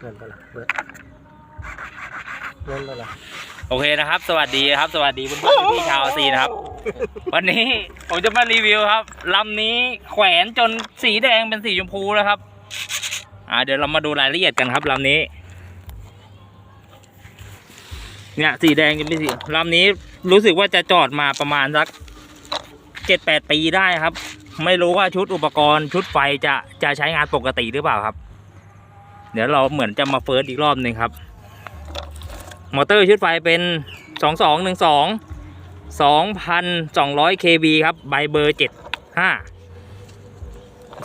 เงินเท่าไหร่เบิดเงินเท่าไหร่โอเคนะครับ สวัสดีครับ สวัสดีเพื่อนๆพี่ชาวซีนะครับ วันนี้ผมจะมารีวิวครับลำนี้แขวนจนสีแดงเป็นสีชมพูแล้วครับ อ่า เดี๋ยวเรามาดูรายละเอียดกันครับลำนี้ เนี่ยสีแดงจะเป็นสีลำนี้รู้สึกว่าจะจอดมาประมาณสักเจ็ดแปดปีได้ครับ ไม่รู้ว่าชุดอุปกรณ์ชุดไฟจะจะใช้งานปกติหรือเปล่าครับ เดี๋ยวเราเหมือนจะมาเฟิร์สอีกรอบหนึ่งครับ มอเตอร์ชุดไฟเป็นสองสองหนึ่งสองสองพันสองร้อย kV ครับใบเบอร์เจ็ดห้า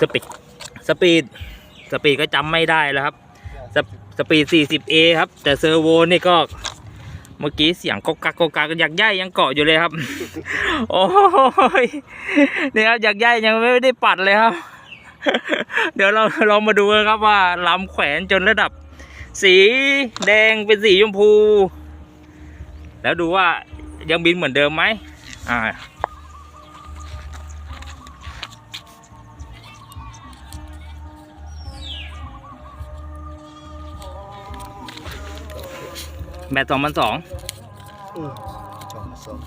สปีดสปีดสปีดก็จำไม่ได้แล้วครับสปสปีด 40A ครับ แต่เซอร์โวนี่ก็เมื่อกี้เสียงกกกักกกกักอยากย่ายยังเกาะอยู่เลยครับ โอ้ยนี่ครับอยากย่ายยังไม่ได้ปัดเลยครับ เดี๋ยวเราเรามาดูกันครับว่าลำแขวนจนระดับ สีแดงเป็นสีชมพู แล้วดูว่ายังบินเหมือนเดิมไหมอ่าแบตสองพันสองอืมสองสอง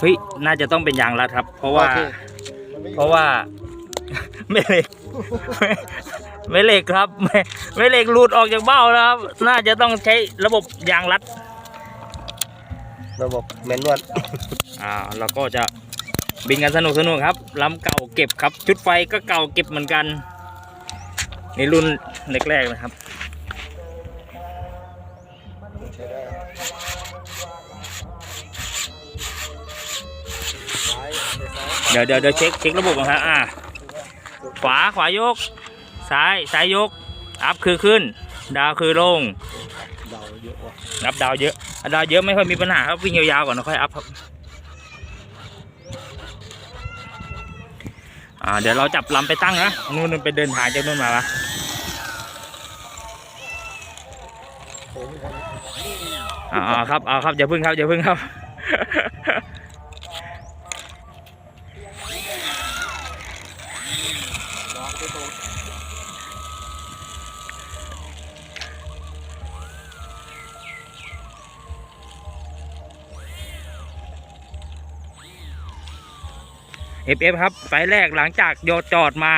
เฮ้ย น่าจะต้องเป็นยางรัดครับ เพราะว่าโอเคมันไม่อยู่เพราะว่า ไม่เหล็ก ไม่เหล็กครับไม่ไม่เหล็กหลุดออกจากเบ้าแล้วครับ น่าจะต้องใช้ระบบยางรัด ระบบแมนนวลอ่าเราก็จะบินกันสนุกสนุกครับลำเก่าเก็บครับ ชุดไฟก็เก่าเก็บเหมือนกันในรุ่นแรกๆนะครับใช้ได้ซ้ายไปซ้ายเดี๋ยวเดี๋ยวเดี๋ยวเช็คเช็คระบบก่อนครับอ่า ขวาขวายก ซ้ายซ้ายยก อัพคือขึ้น ดาวคือลง ดาวเยอะว่ะนับดาวเยอะอะดาวเยอะไม่ค่อยมีปัญหาครับวิ่งยาวๆก่อนแล้วค่อยอัพครับอ่าเดี๋ยวเราจับลำไปตั้งนะนู่นไปเดินทางจากนู่นมาละอ้ยครับอ่าอ่าครับเอาครับอย่าพึ่งครับอย่าพึ่งครับ เอฟเอฟครับไฟแรกหลังจากโยจอดมา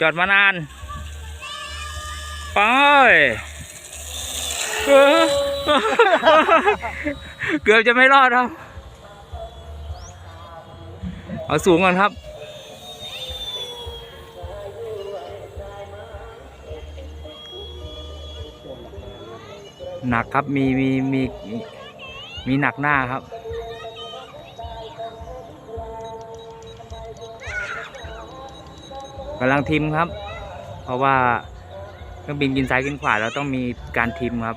จอดมานานไปเออเกือบจะไม่รอดครับ เอาสูงก่อนครับ หนักครับมีมีมีมีหนักหน้าครับ กำลังทิมครับ เพราะว่าเครื่องบินกินซ้ายกินขวาเราต้องมีการทิมครับ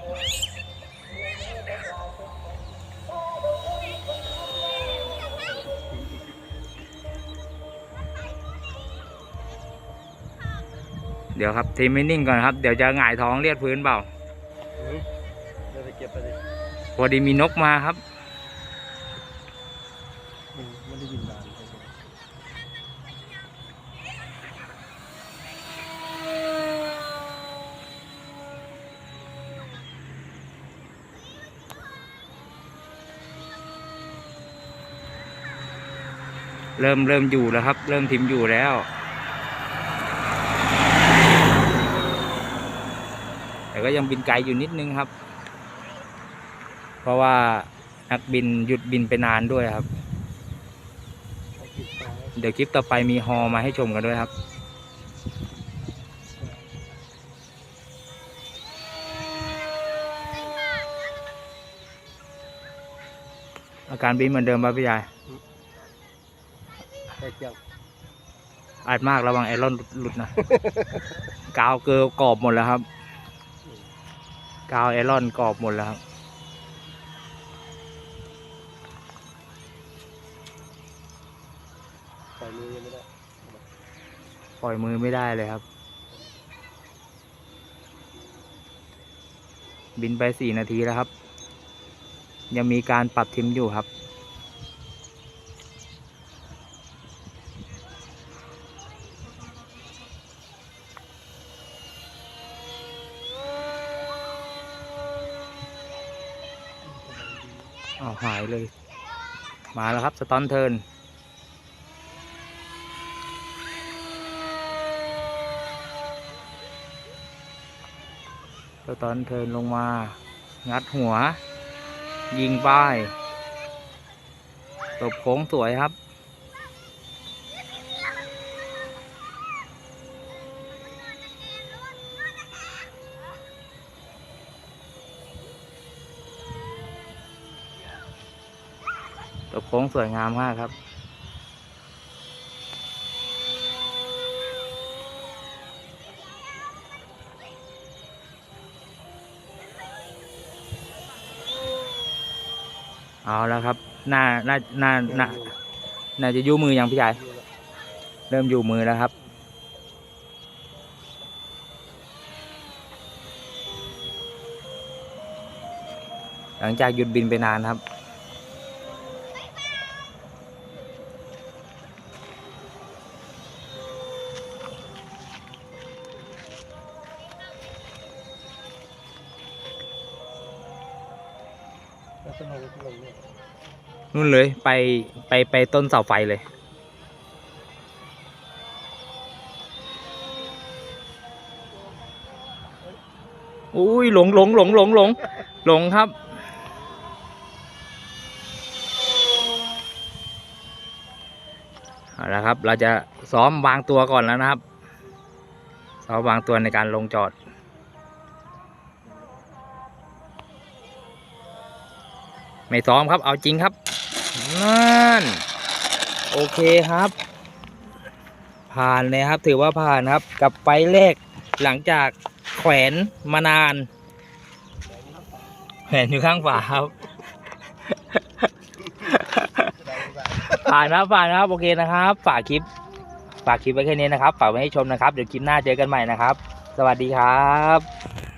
เดี๋ยวครับทีมไม่นิ่งก่อนครับ เดี๋ยวจะหงายท้องเรียดพื้นเปล่าอืมเดี๋ยวไปเก็บไปดิพอดีมีนกมาครับอืมไม่ได้ยินนาน เริ่มเริ่มอยู่แล้วครับ เริ่มทิมอยู่แล้วแต่ก็ยังบินไกลอยู่นิดนึงครับ เพราะว่านักบินหยุดบินไปนานด้วยครับ เดี๋ยวคลิปต่อไปมีฮอมาให้ชมกันด้วยครับอาการบินเหมือนเดิมป่ะพี่ยาย เจียงอาจมากระวังไอรอนหลุดนะกาวเกลือกรอบหมดแล้วครับ กาวไอรอนกรอบหมดแล้วครับปล่อยมือยังไม่ได้ปล่อยมือไม่ได้เลยครับ บินไปสี่นาทีแล้วครับ ยังมีการปรับทิมอยู่ครับ อ้าวหายเลย มาแล้วครับ สตอนเทิร์นสตอนเทิร์นลงมา งัดหัว ยิงป้ายตบโค้งสวยครับ ตบโค้งสวยงามมากครับ เอาแล้วครับน่าน่าน่าน่าน่าจะยู่มือยังพี่ชายเริ่มอยู่มือแล้วครับ หลังจากหยุดบินไปนานครับ นู่นเลยไปไปไปต้นเสาไฟเลย อุ้ยหลงหลงหลงหลงหลงหลงครับ เอาละครับ เราจะซ้อมวางตัวก่อนแล้วนะครับซ้อมวางตัวในการลงจอด ไม่ซ้อมครับ เอาจริงครับนั่นโอเคครับ ผ่านเลยครับ ถือว่าผ่านครับ กับไฟล์แรกหลังจากแขวนมานาน แขวนอยู่ข้างฝาครับ ผ่านครับผ่านครับโอเคนะครับ ฝากคลิป ฝากคลิปไว้แค่นี้นะครับ ฝากไว้ให้ชมนะครับ เดี๋ยวคลิปหน้าเจอกันใหม่นะครับ สวัสดีครับ